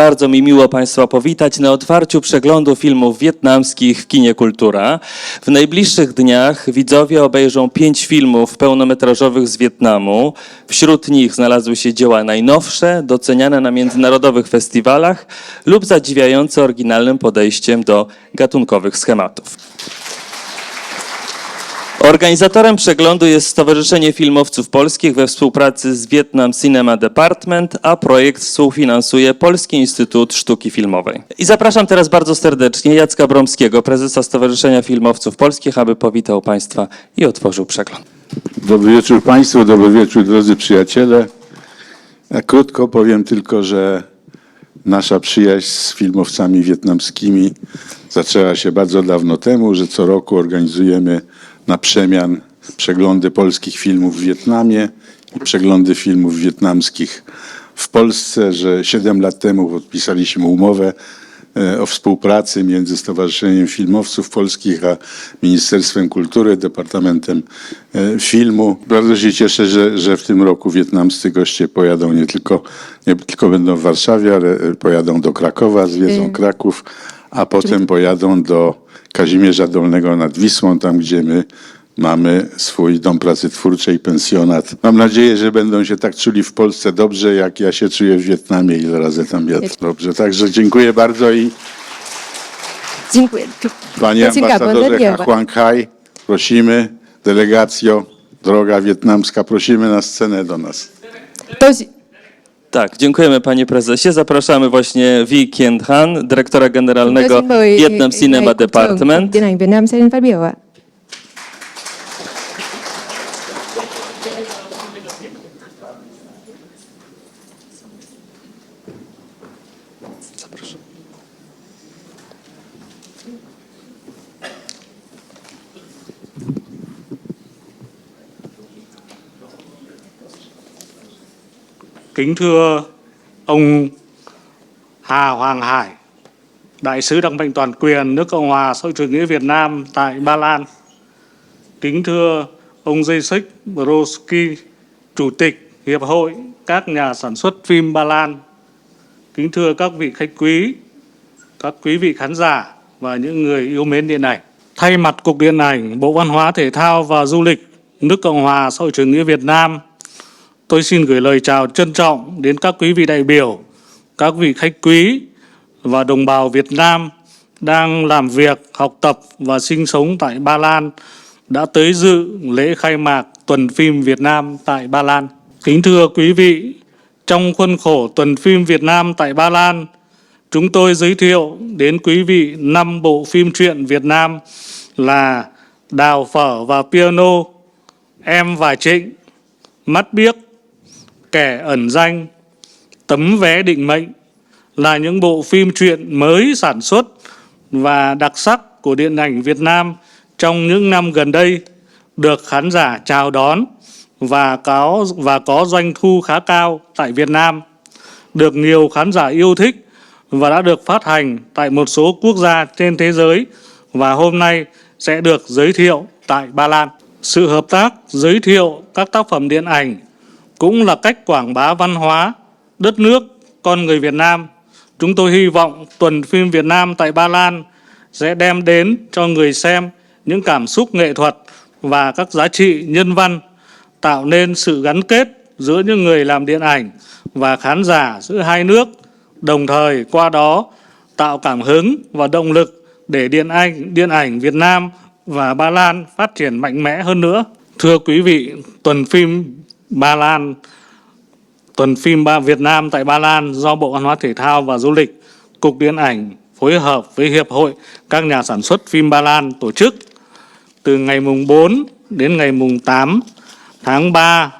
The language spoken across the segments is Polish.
bardzo mi miło Państwa powitać na otwarciu przeglądu filmów wietnamskich w kinie Kultura. W najbliższych dniach widzowie obejrzą pięć filmów pełnometrażowych z Wietnamu. Wśród nich znalazły się dzieła najnowsze, doceniane na międzynarodowych festiwalach lub zadziwiające oryginalnym podejściem do gatunkowych schematów. Organizatorem przeglądu jest Stowarzyszenie Filmowców Polskich we współpracy z Vietnam Cinema Department, a projekt współfinansuje Polski Instytut Sztuki Filmowej. I zapraszam teraz bardzo serdecznie Jacka Bromskiego, prezesa Stowarzyszenia Filmowców Polskich, aby powitał Państwa i otworzył przegląd. Dobry wieczór Państwu, dobry wieczór drodzy przyjaciele. Ja krótko powiem tylko, że nasza przyjaźń z filmowcami wietnamskimi zaczęła się bardzo dawno temu, że co roku organizujemy na przemian przeglądy polskich filmów w Wietnamie i przeglądy filmów wietnamskich w Polsce, że 7 lat temu podpisaliśmy umowę e, o współpracy między Stowarzyszeniem Filmowców Polskich a Ministerstwem Kultury, Departamentem e, Filmu. Bardzo się cieszę, że, że w tym roku wietnamscy goście pojadą nie tylko, nie tylko będą w Warszawie, ale e, pojadą do Krakowa, zwiedzą Y. Kraków, a potem pojadą do Kazimierza Dolnego nad Wisłą, tam gdzie my mamy swój dom pracy twórczej, pensjonat. Mam nadzieję, że będą się tak czuli w Polsce dobrze, jak ja się czuję w Wietnamie, ile razy tam jadę. Dobrze, także dziękuję bardzo i Dziękuję. panie ambasadorze. Huang Hai, prosimy, delegacjo, droga wietnamska, prosimy na scenę do nas. Tak, dziękujemy Panie Prezesie. Zapraszamy właśnie Vi Kien Han, dyrektora generalnego Vietnam Cinema Department. Kính thưa ông Hà Hoàng Hải, Đại sứ đặc mệnh toàn quyền nước Cộng hòa xã hội chủ nghĩa Việt Nam tại Ba Lan. Kính thưa ông Jacek Broski, Chủ tịch Hiệp hội các nhà sản xuất phim Ba Lan. Kính thưa các vị khách quý, các quý vị khán giả và những người yêu mến điện ảnh. Thay mặt Cục Điện ảnh, Bộ Văn hóa Thể thao và Du lịch nước Cộng hòa xã hội chủ nghĩa Việt Nam, Tôi xin gửi lời chào trân trọng đến các quý vị đại biểu, các vị khách quý và đồng bào Việt Nam đang làm việc, học tập và sinh sống tại Ba Lan đã tới dự lễ khai mạc tuần phim Việt Nam tại Ba Lan. Kính thưa quý vị, trong khuôn khổ tuần phim Việt Nam tại Ba Lan, chúng tôi giới thiệu đến quý vị năm bộ phim truyện Việt Nam là Đào phở và piano, Em và Trịnh, Mắt biếc, Kẻ ẩn danh, Tấm vé định mệnh là những bộ phim truyện mới sản xuất và đặc sắc của điện ảnh Việt Nam trong những năm gần đây được khán giả chào đón và có và có doanh thu khá cao tại Việt Nam, được nhiều khán giả yêu thích và đã được phát hành tại một số quốc gia trên thế giới và hôm nay sẽ được giới thiệu tại Ba Lan. Sự hợp tác giới thiệu các tác phẩm điện ảnh cũng là cách quảng bá văn hóa, đất nước, con người Việt Nam. Chúng tôi hy vọng tuần phim Việt Nam tại Ba Lan sẽ đem đến cho người xem những cảm xúc nghệ thuật và các giá trị nhân văn, tạo nên sự gắn kết giữa những người làm điện ảnh và khán giả giữa hai nước, đồng thời qua đó tạo cảm hứng và động lực để điện ảnh, điện ảnh Việt Nam và Ba Lan phát triển mạnh mẽ hơn nữa. Thưa quý vị, tuần phim Ba Lan tuần phim ba Việt Nam tại Ba Lan do Bộ Văn hóa Thể thao và Du lịch, Cục Điện ảnh phối hợp với Hiệp hội các nhà sản xuất phim Ba Lan tổ chức từ ngày mùng 4 đến ngày mùng 8 tháng 3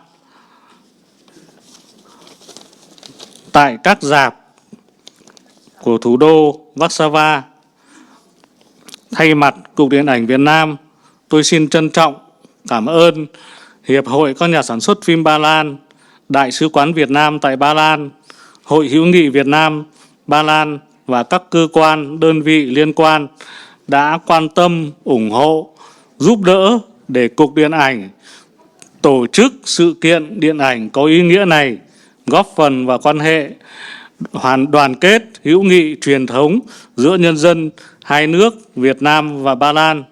tại các dạp của thủ đô Warsaw. Thay mặt Cục Điện ảnh Việt Nam, tôi xin trân trọng cảm ơn Hiệp hội các nhà sản xuất phim Ba Lan, Đại sứ quán Việt Nam tại Ba Lan, Hội hữu nghị Việt Nam, Ba Lan và các cơ quan, đơn vị liên quan đã quan tâm, ủng hộ, giúp đỡ để Cục Điện ảnh tổ chức sự kiện điện ảnh có ý nghĩa này, góp phần vào quan hệ hoàn đoàn kết hữu nghị truyền thống giữa nhân dân hai nước Việt Nam và Ba Lan.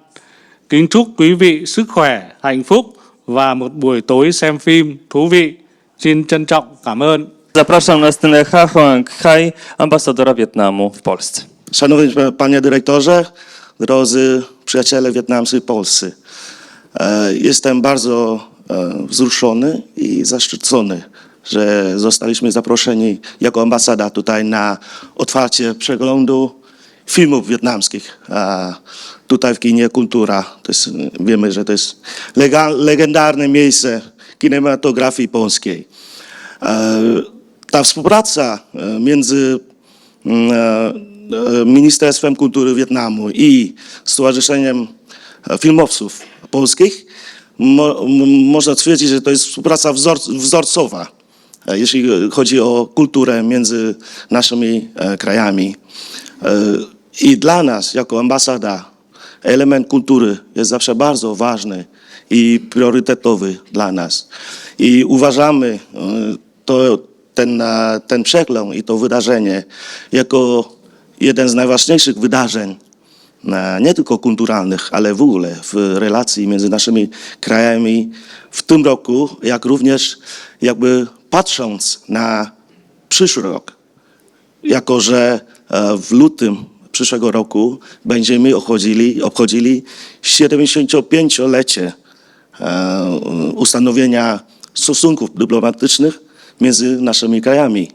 Kính chúc quý vị sức khỏe, hạnh phúc và một buổi tối xem phim thú vị. Xin trân trọng cảm ơn. Zapraszam na scenę Ha Huang Hai, ambasadora Wietnamu w Polsce. Szanowny pa- panie dyrektorze, drodzy przyjaciele wietnamscy i polscy. E, Jestem bardzo e, wzruszony i zaszczycony, że zostaliśmy zaproszeni jako ambasada tutaj na otwarcie przeglądu filmów wietnamskich. Tutaj w kinie Kultura. To jest, wiemy, że to jest legendarne miejsce kinematografii polskiej. E, Ta współpraca e, między mm, e, Ministerstwem Kultury Wietnamu i Stowarzyszeniem Filmowców Polskich mo, można twierdzić, że to jest współpraca wzor, wzorcowa, jeśli chodzi o kulturę między naszymi krajami. I dla nas, jako ambasada, element kultury jest zawsze bardzo ważny i priorytetowy dla nas. I uważamy e, to, ten, ten przegląd i to wydarzenie jako jeden z najważniejszych wydarzeń, e, nie tylko kulturalnych, ale w ogóle w relacji między naszymi krajami w tym roku, jak również jakby patrząc na przyszły rok jako że e, w lutym przyszłego roku będziemy obchodzili, obchodzili 75-lecie e, ustanowienia stosunków dyplomatycznych między naszymi krajami.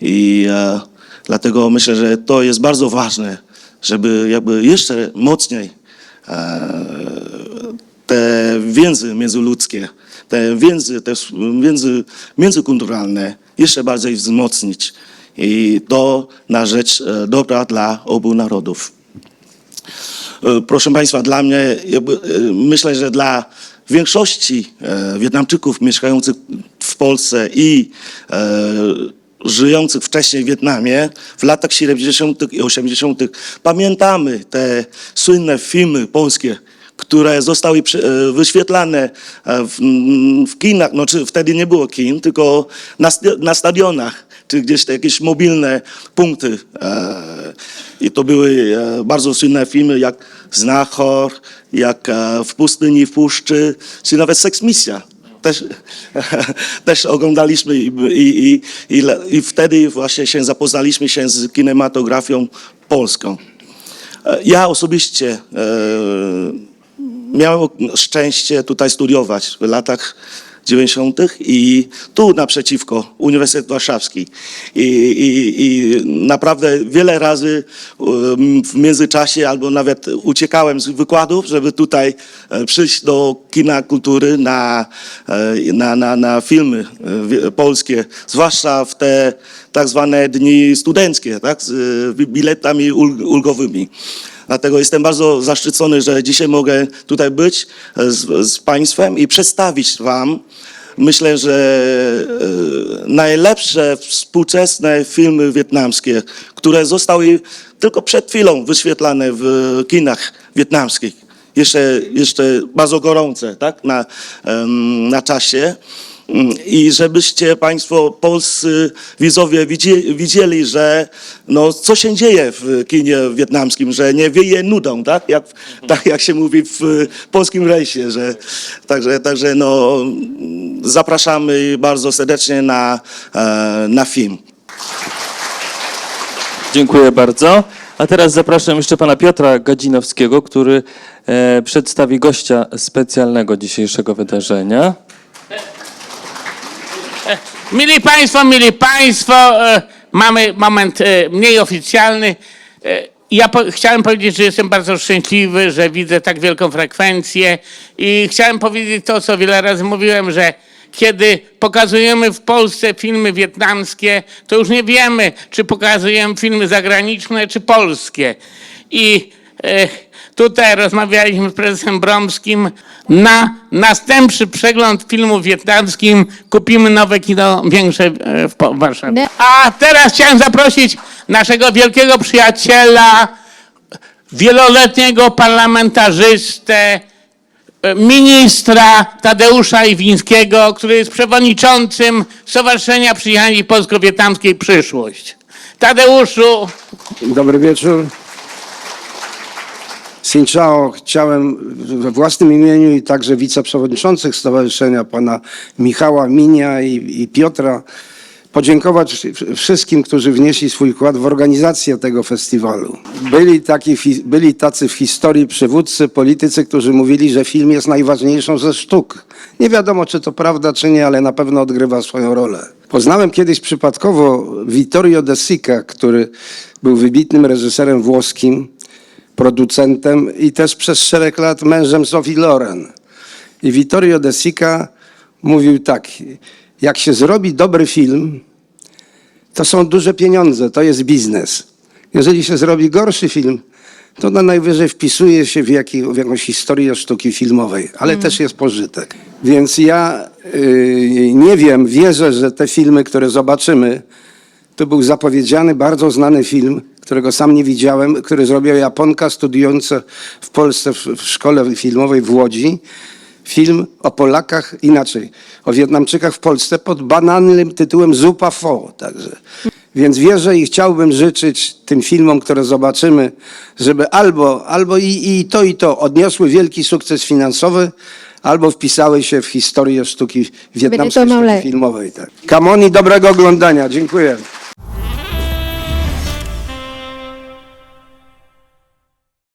I e, dlatego myślę, że to jest bardzo ważne, żeby jakby jeszcze mocniej e, te więzy międzyludzkie, te więzy, te więzy międzykulturalne jeszcze bardziej wzmocnić. I to na rzecz e, dobra dla obu narodów. E, Proszę Państwa, dla mnie, e, myślę, że dla większości Wietnamczyków mieszkających w Polsce i żyjących wcześniej w Wietnamie, w latach 70. i 80. pamiętamy te słynne filmy polskie, które zostały wyświetlane w, kinach, no czy wtedy nie było kin, tylko na stadionach, czy gdzieś te jakieś mobilne punkty. E, I to były e, bardzo słynne filmy jak Znachor, jak e, W pustyni, w puszczy, czy nawet Seks Misja. Też, też oglądaliśmy i, i, i, i, wtedy właśnie się zapoznaliśmy się z kinematografią polską. Ja osobiście miałem szczęście tutaj studiować w latach 90. i tu naprzeciwko Uniwersytet Warszawski. I, i, I naprawdę wiele razy w międzyczasie albo nawet uciekałem z wykładów, żeby tutaj e, przyjść do kina kultury na, e, na, na, na filmy e, polskie, zwłaszcza w te tak zwane dni studenckie, tak, z e, biletami ul- ulgowymi. Dlatego jestem bardzo zaszczycony, że dzisiaj mogę tutaj być z, z Państwem i przedstawić Wam, myślę, że najlepsze współczesne filmy wietnamskie, które zostały tylko przed chwilą wyświetlane w kinach wietnamskich. Jeszcze, jeszcze bardzo gorące, tak, na, na czasie. Mm, I żebyście Państwo, polscy widzowie, widzi- widzieli, że no, co się dzieje w kinie wietnamskim, że nie wieje nudą, tak jak, tak jak się mówi w polskim rejsie. Że, także także no, zapraszamy bardzo serdecznie na, e, na film. Dziękuję bardzo. A teraz zapraszam jeszcze pana Piotra Gadzinowskiego, który e, przedstawi gościa specjalnego dzisiejszego wydarzenia. Mili Państwo, mili Państwo, e, mamy moment e, mniej oficjalny. E, Ja po, chciałem powiedzieć, że jestem bardzo szczęśliwy, że widzę tak wielką frekwencję i chciałem powiedzieć to, co wiele razy mówiłem, że kiedy pokazujemy w Polsce filmy wietnamskie, to już nie wiemy, czy pokazujemy filmy zagraniczne, czy polskie. I e, tutaj rozmawialiśmy z prezesem Bromskim. Na następny przegląd filmu wietnamskim kupimy nowe kino większe e, w Warszawie. A teraz chciałem zaprosić naszego wielkiego przyjaciela, wieloletniego parlamentarzystę, ministra Tadeusza Iwińskiego, który jest przewodniczącym Stowarzyszenia Przyjaźni Polsko-Wietnamskiej Przyszłość. Tadeuszu, Dobry wieczór. Xin Chao, chciałem we własnym imieniu i także wiceprzewodniczących stowarzyszenia, pana Michała Minia i, i Piotra, podziękować wszystkim, którzy wnieśli swój wkład w organizację tego festiwalu. Byli, taki, byli tacy w historii przywódcy, politycy, którzy mówili, że film jest najważniejszą ze sztuk. Nie wiadomo, czy to prawda, czy nie, ale na pewno odgrywa swoją rolę. Poznałem kiedyś przypadkowo Vittorio De Sica, który był wybitnym reżyserem włoskim, producentem i też przez szereg lat mężem Sophie Loren. I Vittorio De Sica mówił tak, jak się zrobi dobry film, to są duże pieniądze, to jest biznes. Jeżeli się zrobi gorszy film, to na najwyżej wpisuje się w, jaki, w jakąś historię sztuki filmowej, ale też jest pożytek. Więc ja yy, nie wiem, wierzę, że te filmy, które zobaczymy, to był zapowiedziany, bardzo znany film, którego sam nie widziałem, który zrobiła Japonka studiująca w Polsce w, w szkole filmowej w Łodzi. Film o Polakach, inaczej, o Wietnamczykach w Polsce pod banalnym tytułem Zupa Pho. Także. Więc wierzę i chciałbym życzyć tym filmom, które zobaczymy, żeby albo, albo i, i to i to odniosły wielki sukces finansowy, albo wpisały się w historię sztuki wietnamskiej sztuki filmowej. Tak. Kamoni, dobrego oglądania. Dziękuję.